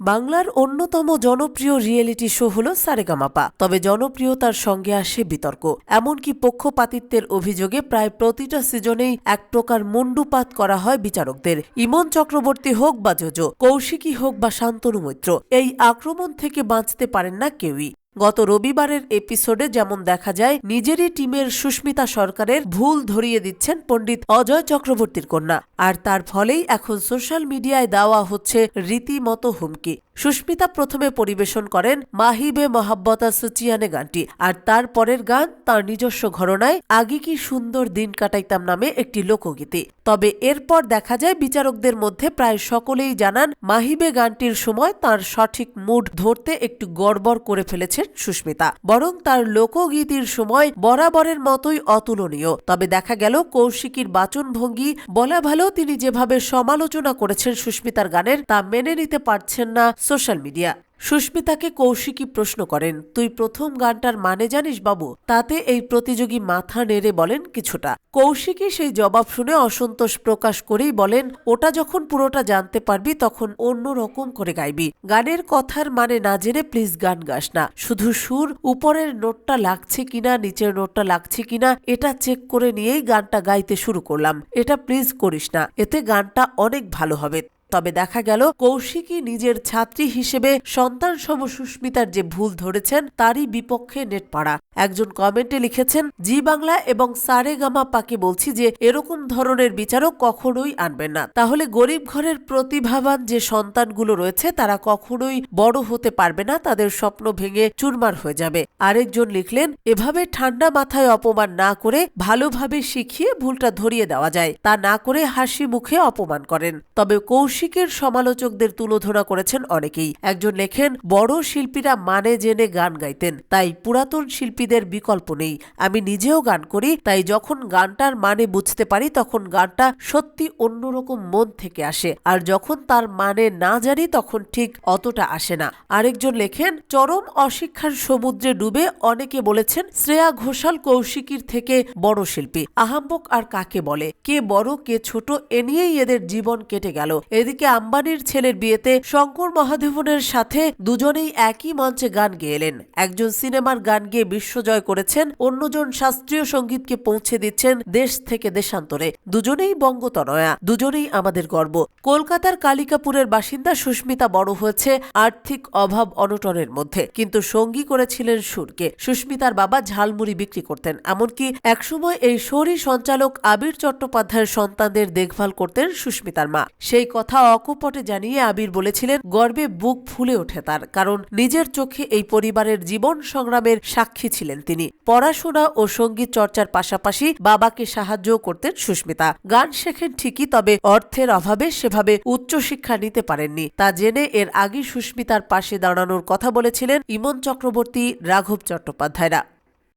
বাংলার অন্যতম জনপ্রিয় রিয়েলিটি শো হল সারেগামাপা। তবে জনপ্রিয়তার সঙ্গে আসে বিতর্ক। এমনকি পক্ষপাতিত্বের অভিযোগে প্রায় প্রতিটা সিজনেই এক প্রকার মুন্ডুপাত করা হয় বিচারকদের। ইমন চক্রবর্তী হোক বা যোজো কৌশিকী হোক বা শান্তনু মৈত্র, এই আক্রমণ থেকে বাঁচতে পারেন না কেউই। গত রবিবারের এপিসোডে যেমন দেখা যায়, নিজেরই টিমের সুস্মিতা সরকারের ভুল ধরিয়ে দিচ্ছেন পণ্ডিত অজয় চক্রবর্তীর কন্যা। আর তার ফলেই এখন সোশ্যাল মিডিয়ায় দেওয়া হচ্ছে রীতিমতো হুমকি। সুস্মিতা প্রথমে পরিবেশন করেন মাহিবে মহাব্বতা সুচিয়ানে গানটি, আর তার পরের গান তার নিজস্ব ঘরনায় আগে কি সুন্দর দিন কাটাইতাম নামে একটি লোকগীতি। তবে এরপর দেখা যায় বিচারকদের মধ্যে প্রায় সকলেই জানান মাহিবে গানটির সময় তার সঠিক মুড ধরতে একটু গড়বড় করে ফেলেছেন সুস্মিতা। বরং তার লোকগীতির সময় বরাবরের মতোই অতুলনীয়। তবে দেখা গেল কৌশিকীর বাচনভঙ্গি বলা ভালো তিনি যেভাবে সমালোচনা করেছেন সুস্মিতার গানের তা মেনে নিতে পারছেন না সোশ্যাল মিডিয়া। সুস্মিতাকে কৌশিকী প্রশ্ন করেন, তুই প্রথম গানটার মানে জানিস বাবু? তাতে এই প্রতিযোগী মাথা নেড়ে বলেন কিছুটা। কৌশিকী সেই জবাব শুনে অসন্তোষ প্রকাশ করেই বলেন, ওটা যখন পুরোটা জানতে পারবি, তখন অন্য রকম করে গাইবি। গানের কথার মানে না জেনে প্লিজ গান গাস না। শুধু সুর, উপরের নোটটা লাগছে কিনা, নিচের নোটটা লাগছে কিনা, এটা চেক করে নিয়েই গানটা গাইতে শুরু করলাম। এটা প্লিজ করিস না। এতে গানটা অনেক ভালো হবে। তবে দেখা গেল কৌশিকী নিজের ছাত্রী হিসেবে সন্তান সম সুস্মিতার যে ভুল ধরেছেন, তারই বিপক্ষে নেট পাড়া। একজন কমেন্টে লিখেছেন, জি বাংলা এবং সারে গামা পাকে বলছি যে, এরকম ধরনের বিচারক কখনোই আনবেন না। তাহলে গরিব ঘরের প্রতিভাবান যে সন্তানগুলো রয়েছে, তারা কখনোই বড় হতে পারবে না, তাদের স্বপ্ন ভেঙে চুরমার হয়ে যাবে। আরেকজন লিখলেন, এভাবে ঠান্ডা মাথায় অপমান না করে ভালোভাবে শিখিয়ে ভুলটা ধরিয়ে দেওয়া যায়। তা না করে হাসি মুখে অপমান করেন। তবে কৌশিকের সমালোচকদের তুলোধনা করেছেন অনেকেই। একজন লেখেন, বড় শিল্পীরা মানে জেনে গান গাইতেন, তাই পুরাতন শিল্পীদের বিকল্প নেই। আমি নিজেও গান করি, তাই যখন গানটার মানে বুঝতে পারি, তখন গানটা সত্যি অন্যরকম মন থেকে আসে। আর যখন তার মানে না জানি, তখন ঠিক অতটা আসে না। আরেকজন লেখেন, চরম অশিক্ষার সমুদ্রে ডুবে অনেকে বলেছেন, শ্রেয়া ঘোষাল কৌশিকীর থেকে বড় শিল্পী। আহাম্বক আর কাকে বলে? কে বড়, কে ছোট, এ নিয়েই এদের জীবন কেটে গেল। এদিকে আম্বানির ছেলের বিয়েতে শঙ্কর মহাদেবনের সাথে দুজনেই একই মঞ্চে গান গেয়েলেন একজন সিনেমার গান গেয়ে বিশ্বজয় করেছেন, অন্যজন শাস্ত্রীয় সঙ্গীতকে পৌঁছে দিচ্ছেন দেশ থেকে দেশান্তরে। দুজনেই বঙ্গতনয়া, দুজনেই আমাদের গর্ব। কলকাতার কালিকাপুরের বাসিন্দা সুস্মিতা বড় হয়েছে আর্থিক অভাব অনটনের মধ্যে, কিন্তু সঙ্গী করেছিলেন সুরকে। সুস্মিতার বাবা ঝালমুড়ি বিক্রি করতেন, এমনকি একসময় এই শহরই সঞ্চালক আবির চট্টোপাধ্যায়ের সন্তানদের দেখভাল করতেন সুস্মিতার মা। সেই কথা অকপটে জানিয়ে আবির বলেছিলেন, গর্বে বুক ফুলে ওঠে তার, কারণ নিজের চোখে এই পরিবারের জীবন সংগ্রামের সাক্ষী ছিলেন তিনি। পড়াশোনা ও সংগীত চর্চার পাশাপাশি বাবাকে সাহায্যও করতেন সুস্মিতা। গান শেখেন ঠিকই, তবে অর্থের অভাবে সেভাবে উচ্চশিক্ষা নিতে পারেননি। তা জেনে এর আগে সুস্মিতার পাশে দাঁড়ানোর কথা বলেছিলেন ইমন চক্রবর্তী, রাঘব চট্টোপাধ্যায়রা।